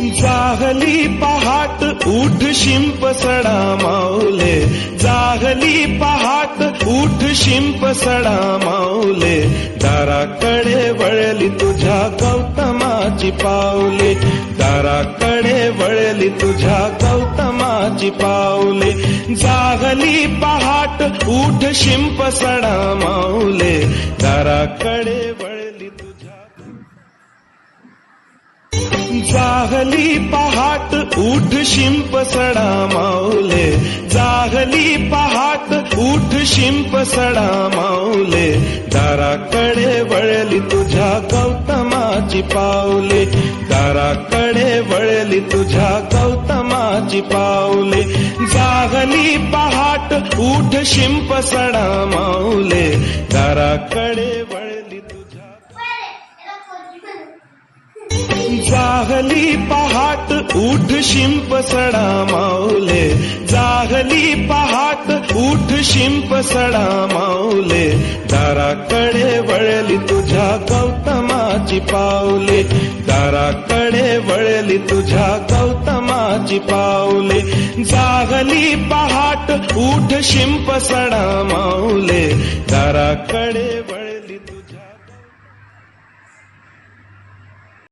जागली पहाट उठ शिंप सडा माऊले. जागली पहाट उठ शिंप सडा माऊले. दाराकडे वळली तुझ्या गौतमाची पावले दाराकडे वळली तुझ्या गौतमाची पावले जागली पहाट उठ शिंप सडा माऊले. दाराकडे वळ जागली पहाट उठ शिंप सडा माऊले. जागली पहाट उठ शिंप सडा माऊले. दाराकडे वळली तुझ्या गौतमाची पावले दाराकडे वळली तुझ्या गौतमाची पावले जागली पहाट उठ शिंप सडा माऊले. दाराकडे वळ जागली पहाट उठ शिंप सडा माऊले. जागली पहाट उठ शिंप सडा माऊले. दाराकडे वळली तुझ्या गौतमाची पावले दाराकडे वळली तुझ्या गौतमाची पावले जागली पहाट उठ शिंप सडा माऊले. दाराकडे वळ